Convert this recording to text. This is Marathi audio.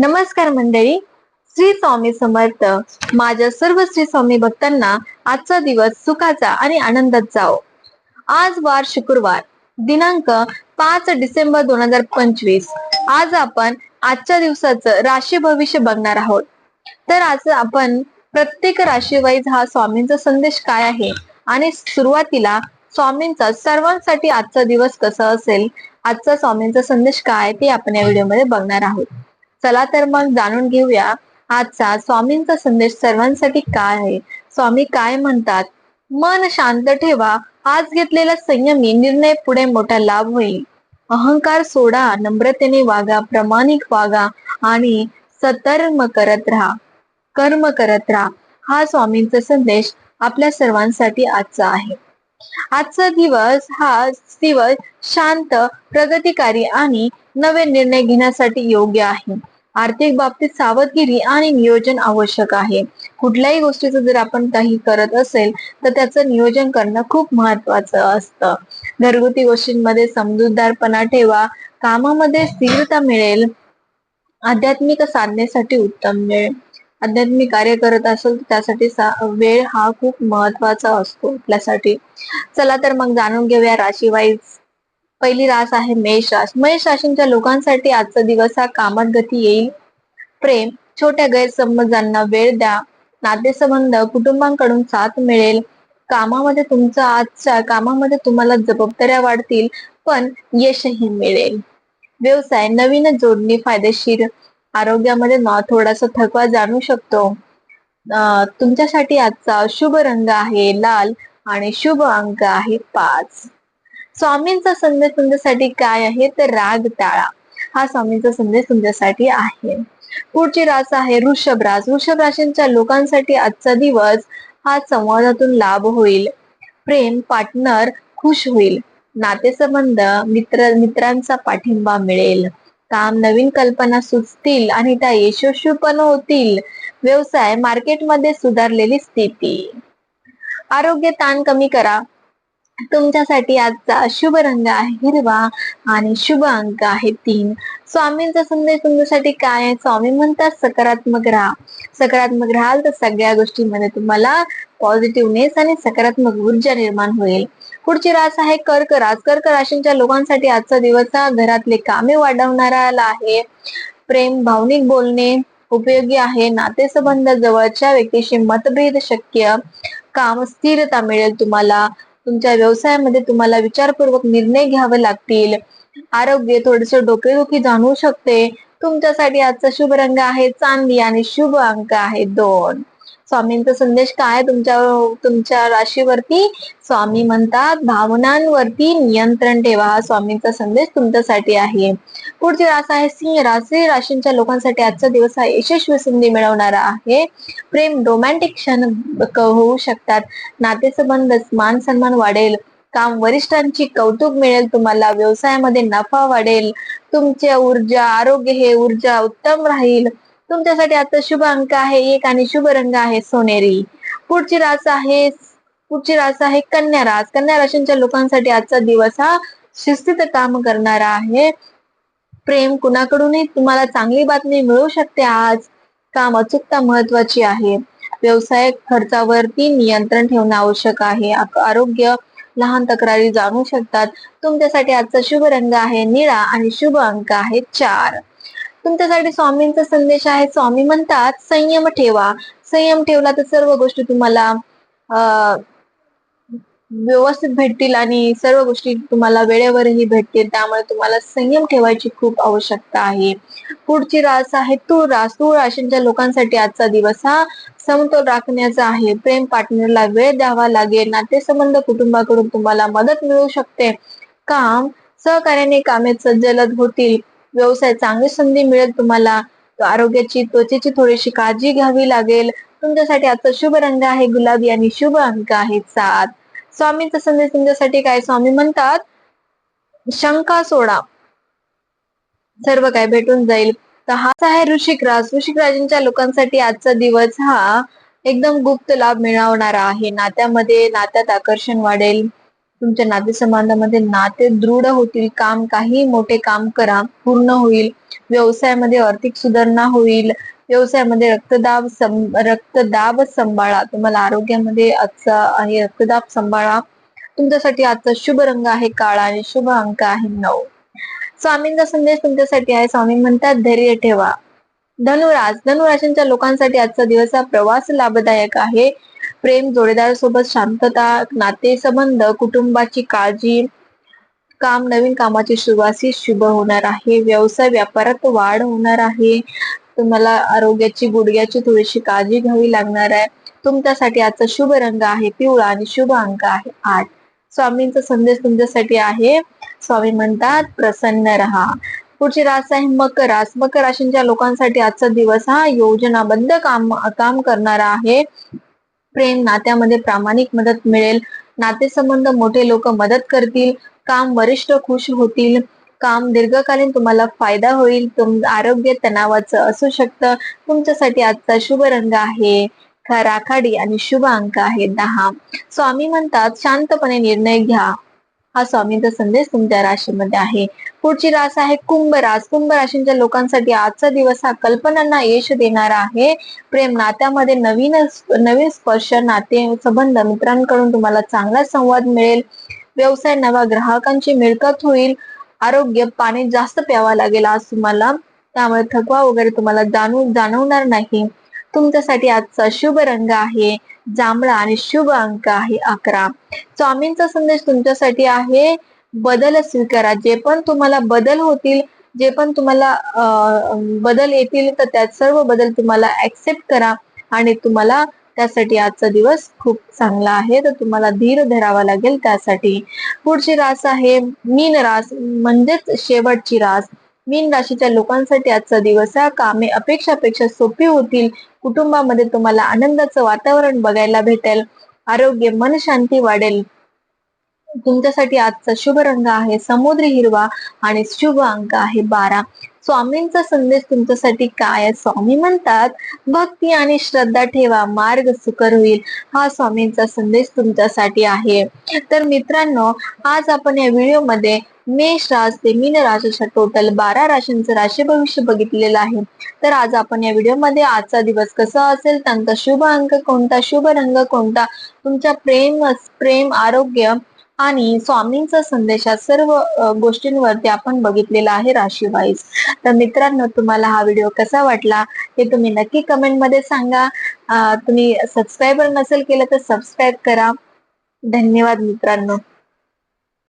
नमस्कार मंडळी. श्री स्वामी समर्थ. माझ्या सर्व श्री स्वामी भक्तांना आजचा दिवस सुखाचा आणि आनंदात जाओ आज वार शुक्रवार दिनांक पाच डिसेंबर दोन हजार पंचवीस. आज आपण आजच्या दिवसाचं राशी भविष्य बघणार आहोत. तर आज आपण प्रत्येक राशीवाईज हा स्वामींचा संदेश काय आहे? आणि सुरुवातीला स्वामींचा सर्वांसाठी आजचा दिवस कसा असेल? आजचा स्वामींचा संदेश काय? ते आपण या व्हिडिओमध्ये बघणार आहोत. चला तर मग जाणून घेऊया आजचा स्वामींचा संदेश सर्वांसाठी काय आहे? स्वामी काय म्हणतात? मन शांत ठेवा. आज घेतलेला संयमी निर्णय पुढे मोठा लाभ होईल. अहंकार सोडा नम्रतेने वागा प्रामाणिक वागा आणि सतर्म करत राहा. कर्म करत राहा. हा स्वामींचा संदेश आपल्या सर्वांसाठी आजचा आहे. आजचा दिवस हा दिवस शांत प्रगतिकारी आणि नवे निर्णय घेण्यासाठी योग्य आहे. आर्थिक बाबतीत सावधगिरी आणि नियोजन आवश्यक आहे. कुठल्याही गोष्टीचं जर आपण काही करत असेल तर त्याचं नियोजन करणं खूप महत्वाचं असतं. घरगुती गोष्टींमध्ये समजूतदारपणा ठेवा. कामामध्ये स्थिरता मिळेल. आध्यात्मिक साधनेसाठी उत्तम वेळ. आध्यात्मिक कार्य करत असेल तर त्यासाठी वेळ हा खूप महत्त्वाचा असतो आपल्यासाठी. चला तर मग जाणून घेऊया राशी वाईज पहिली रास आहे मेष रास. मेष राशींच्या लोकांसाठी आजचा दिवस हा कामात गती येईल. प्रेम छोट्या गैरसमजांना वेळ द्या. नातेसंबंध कुटुंबांकडून साथ मिळेल. कामामध्ये तुमचा आजच्या कामामध्ये तुम्हाला जबाबदाऱ्या वाढतील पण यशही मिळेल. व्यवसाय नवीन जोडणी फायदेशीर. आरोग्यामध्ये थोडासा थकवा जाणू शकतो. तुमच्यासाठी आजचा शुभ रंग आहे लाल आणि शुभ अंक आहे पाच. स्वामींचा संदेश तुमच्यासाठी काय आहे? तर राग टाळा. हा स्वामींचा संदेश तुमच्यासाठी आहे. पुढची रास आहे वृषभ रास. वृषभ राशींच्या लोकांसाठी आजचा दिवस हा संवादातून लाभ होईल. प्रेम पार्टनर खुश होईल. नातेसंबंध मित्र मित्रांचा पाठिंबा मिळेल. काम नवीन कल्पना सुचतील आणि त्या यशस्वी पण होतील. व्यवसाय मार्केटमध्ये सुधारलेली स्थिती. आरोग्य ताण कमी करा. तुमच्यासाठी आजचा शुभ रंग आहे. हिरवा आणि शुभ अंक आहे तीन. स्वामींचा संदेश तुमच्यासाठी काय आहे? स्वामी म्हणतात सकारात्मक राहा. सकारात्मक राहाल तर सगळ्या गोष्टींमध्ये तुम्हाला पॉझिटिव्हनेस आणि सकारात्मक ऊर्जा निर्माण होईल. पुढची रास आहे कर्क रास कर्क राशींच्या लोकांसाठी आजचा दिवस हा घरातले कामे वाढवणारा आहे. प्रेम भावनिक बोलणे उपयोगी आहे. नातेसंबंध जवळच्या व्यक्तीशी मतभेद शक्य. काम स्थिरता मिळेल तुम्हाला. तुमच्या व्यवसायामध्ये तुम्हाला विचारपूर्वक निर्णय घ्यावे लागतील. आरोग्य थोडेसे डोकेदुखी जाणवू शकते. तुमच्यासाठी आजचा शुभ रंग आहे. चांदी आणि शुभ अंक आहे दोन. स्वामींचा संदेश काय? तुमच्या तुमच्या राशीवरती स्वामी म्हणतात भावनांवरती नियंत्रण ठेवा हा स्वामींचा संदेश तुमच्यासाठी आहे. पुढची रास आहे सिंह राशी. राशींच्या लोकांसाठी आजचा दिवस हा यशस्वी संधी मिळवणारा आहे. प्रेम रोमॅन्टिक क्षण होऊ शकतात. नातेसंबंध मान सन्मान वाढेल. काम वरिष्ठांची कौतुक मिळेल तुम्हाला. व्यवसायामध्ये नफा वाढेल. तुमच्या ऊर्जा आरोग्य हे ऊर्जा उत्तम राहील. तुमच्यासाठी आता शुभ अंक आहे. एक आणि शुभ रंग आहे सोनेरी. पुढची रास आहे पुढची रास आहे कन्या रास. कन्या राशींच्या लोकांसाठी आजचा दिवस हा शिस्तीत काम करणारा आहे. प्रेम कुणाकडूनही तुम्हाला चांगली बातमी मिळू शकते. आज काम अचूकता महत्वाची आहे. व्यवसाय खर्चावरती नियंत्रण ठेवणं आवश्यक आहे. आरोग्य लहान तक्रारी जाणू शकतात. तुमच्यासाठी आजचा शुभ रंग आहे निळा आणि शुभ अंक आहे चार. तुमच्यासाठी स्वामींचा संदेश आहे. स्वामी म्हणतात संयम ठेवा. संयम ठेवला तर सर्व गोष्टी तुम्हाला व्यवस्थित भेटतील आणि सर्व गोष्टी तुम्हाला वेळेवरही भेटतील. त्यामुळे तुम्हाला संयम ठेवायची खूप आवश्यकता आहे. पुढची रास आहे तूळ रास. तूळ राशींच्या लोकांसाठी आजचा दिवस हा समतोल राखण्याचा आहे. प्रेम पार्टनरला वेळ द्यावा लागेल. नातेसंबंध कुटुंबाकडून तुम्हाला मदत मिळू शकते. काम सहकार्याने कामे सज्जलद होतील. व्यवसाय चांगली संधी मिळेल तुम्हाला. आरोग्याची त्वचेची थोडीशी काळजी घ्यावी लागेल. तुमच्यासाठी आजचा शुभ रंग आहे गुलाबी आणि शुभ अंक आहे सात. स्वामींचा संदेश तुमच्यासाठी काय स्वामी म्हणतात? शंका सोडा. सर्व काय भेटून जाईल. तर हाच आहे ऋषिक राज ऋषिक राजांच्या लोकांसाठी आजचा दिवस हा एकदम गुप्त लाभ मिळवणारा आहे. नात्यामध्ये नात्यात आकर्षण वाढेल. तुमच्या नातेसंबंधामध्ये नाते दृढ होतील काम काही मोठे काम करा पूर्ण होईल. व्यवसायामध्ये आर्थिक सुधारणा होईल. व्यवसायामध्ये रक्तदाब सं- रक्तदाब सांभाळा. तुम्हाला आरोग्यामध्ये आजचा आहे रक्तदाब सांभाळा. तुमच्यासाठी आजचा शुभ रंग आहे काळा आणि शुभ अंक आहे नऊ. स्वामींचा संदेश तुमच्यासाठी आहे. स्वामी म्हणतात धैर्य ठेवा. धनुराज धनुराशींच्या लोकांसाठी आजचा दिवस हा प्रवास लाभदायक आहे. प्रेम जोडीदार सोबत शांतता नातेसंबंध कुटुंबाची काळजी. काम नवीन कामाची सुरुवात शुभ होणार आहे. व्यवसाय व्यापारात वाढ होणार आहे. तुम्हाला आरोग्याची गुडघ्याची थोडीशी काळजी घ्यावी लागणार आहे. तुमच्यासाठी आजचा शुभ रंग आहे. पिवळा आणि शुभ अंक आहे. आठ. स्वामींचा संदेश तुमच्यासाठी आहे. स्वामी म्हणतात प्रसन्न रहा. पुढची रास आहे मकर रास. मकर राशींच्या लोकांसाठी आजचा दिवस हा योजनाबद्ध काम काम करणारा आहे. प्रेम नात्यामध्ये प्रामाणिक मदत मिळेल. नातेसंबंध मोठे लोक मदत करतील. काम वरिष्ठ खुश होतील. काम दीर्घकालीन तुम्हाला फायदा होईल. तुम आरोग्य तणावाचं असू शकतं. तुमच्यासाठी आजचा शुभ रंग आहे. राखाडी आणि शुभ अंक आहे दहा. स्वामी म्हणतात शांतपणे निर्णय घ्या. हा स्वामींचा संदेश तुमच्या राशीमध्ये आहे. पुढची रास आहे कुंभ रास. कुंभ राशींच्या लोकांसाठी आजचा दिवस हा कल्पनांना यश देणारा आहे. प्रेम नात्यामध्ये नवीन नवीन स्पर्श नाते संबंध मित्रांकडून तुम्हाला चांगला संवाद मिळेल. व्यवसाय नवा ग्राहकांची मिळकत होईल. आरोग्य पाणी जास्त प्यावा लागेल आज तुम्हाला. त्यामुळे थकवा वगैरे तुम्हाला जाणू जाणवणार नाही. तुमच्यासाठी आजचा शुभ रंग आहे. जांभळा आणि शुभ अंक आहे अकरा. स्वामींचा संदेश तुमच्यासाठी आहे. बदल स्वीकारा. जे पण तुम्हाला बदल होतील जे पण तुम्हाला बदल येतील तर त्यात सर्व बदल तुम्हाला ऍक्सेप्ट करा. आणि तुम्हाला त्यासाठी आजचा दिवस खूप चांगला आहे. तर तुम्हाला धीर धरावा लागेल त्यासाठी. पुढची रास आहे मीन रास म्हणजेच शेवटची रास. मीन राशीच्या लोकांसाठी आजचा दिवस हा कामे अपेक्षापेक्षा सोपी होतील. कुटुंबामध्ये तुम्हाला आनंदाचं वातावरण बघायला भेटेल. आरोग्य मन शांती वाढेल. तुमच्यासाठी आजचा शुभ रंग आहे समुद्री हिरवा आणि शुभ अंक आहे बारा. स्वामींचा संदेश तुमच्यासाठी काय स्वामी म्हणतात भक्ती आणि श्रद्धा ठेवा मार्ग सुकर होईल. हा स्वामींचा संदेश तुमच्यासाठी आहे. तर मित्रांनो आज आपण या व्हिडिओमध्ये मेष राज ते मीन राशीच्या टोटल बारा राशींचं राशी भविष्य बघितलेलं आहे. तर आज आपण या व्हिडिओमध्ये आजचा दिवस कसा असेल? त्यांचा शुभ अंक कोणता? शुभ रंग कोणता? तुमच्या प्रेम प्रेम आरोग्य आणि स्वामींचा संदेश या सर्व गोष्टींवरती आपण बघितलेला आहे राशी वाईज तर मित्रांनो तुम्हाला हा व्हिडिओ कसा वाटला हे तुम्ही नक्की कमेंटमध्ये सांगा. तुम्ही सबस्क्राईबर नसेल केलं तर सबस्क्राईब करा. धन्यवाद मित्रांनो.